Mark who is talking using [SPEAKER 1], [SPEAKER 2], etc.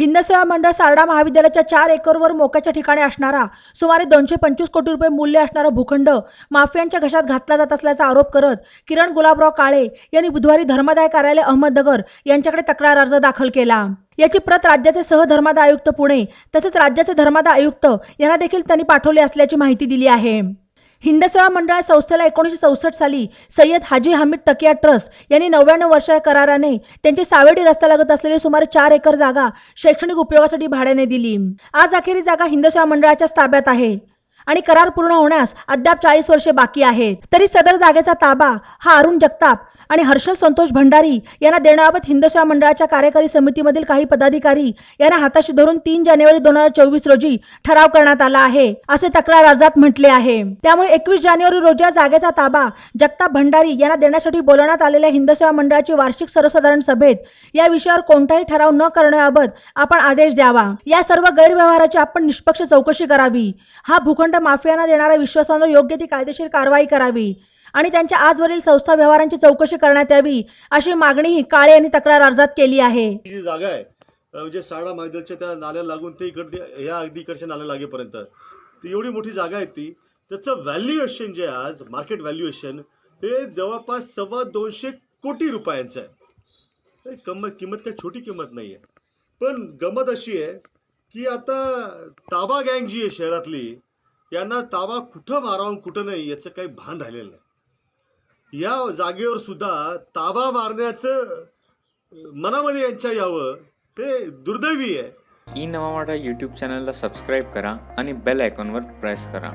[SPEAKER 1] हिंदसेवा मंडळ सारडा महाविद्यालयाच्या चार एकरवर मोक्याच्या ठिकाणी असणारा सुमारे दोनशे पंचवीस कोटी रुपये मूल्य असणारा भूखंड माफियांच्या घशात घातला जात असल्याचा आरोप करत किरण गुलाबराव काळे यांनी बुधवारी धर्मादाय कार्यालय अहमदनगर यांच्याकडे तक्रार अर्ज दाखल केला. याची प्रत राज्याचे सहधर्मादाय आयुक्त पुणे तसेच राज्याचे धर्मादाय आयुक्त यांना देखील त्यांनी पाठवले असल्याची माहिती दिली आहे. हिंदसेवा मंडळ संस्थेला एकोणीसशे चौसष्ट साली सय्यद हाजी हमीद तकिया ट्रस्ट यांनी नव्याण्णव वर्षाच्या कराराने त्यांची सावेडी रस्त्यालगत असलेली सुमारे चार एकर जागा शैक्षणिक उपयोगासाठी भाड्याने दिली. आज अखेरी जागा जागा हिंदसेवा मंडळाच्याच ताब्यात आहे आणि करार पूर्ण होण्यास अद्याप चाळीस वर्षे बाकी आहेत. तरी सदर जागेचा ताबा हा अरुण जगताप आणि हर्षल संतोष भंडारी यांना देण्याबाबत हिंदसेवा मंडळाच्या कार्यकारी समितीमधील काही पदाधिकारी यांना हाताशी धरून तीन जानेवारी दोन हजार चोवीस रोजी ठराव करण्यात आला आहे असे तक्रार अर्जात म्हटले आहे. त्यामुळे एकवीस जानेवारी रोजी या जागेचा ताबा जगताप भंडारी यांना देण्यासाठी बोलवण्यात आलेल्या हिंदसेवा मंडळाची वार्षिक सर्वसाधारण सभेत या विषयावर कोणताही ठराव न करण्याबाबत आपण आदेश द्यावा. या सर्व गैरव्यवहाराची आपण निष्पक्ष चौकशी करावी. हा भूखंड माफियांना देणाऱ्या विश्वासानं योग्य ती कायदेशीर कारवाई करावी. आणि त्यांच्या आजवरील संस्था व्यवहारांची चौकशी करण्यात यावी अशी मागणीही काळे यांनी तक्रार अर्जात केली आहे.
[SPEAKER 2] ही जी जागा आहे. म्हणजे साडा मैदानच्या त्या नाल्या लागून ते इकडे या अगदी इकडच्या नाल्या लागेपर्यंत. ती एवढी मोठी जागा आहे ती. त्याचं व्हॅल्युएशन जे आज मार्केट व्हॅल्युएशन हे जवळपास सव्वा दोनशे कोटी रुपयांचं आहे. किंमत किंमत काही छोटी किंमत नाही आहे पण गंमत अशी आहे की आता ताबा गँग जी आहे शहरातली यांना ताबा कुठं मारावं कुठं नाही याचं काही भान राहिलेलं नाही. या जागेवर सुद्धा ताबा मारण्याचं मनामध्ये यांच्या यावं ते दुर्दैवी आहे.
[SPEAKER 3] ई नवा मराठा यूट्यूब चॅनलला सबस्क्राईब करा आणि बेल आयकॉनवर प्रेस करा.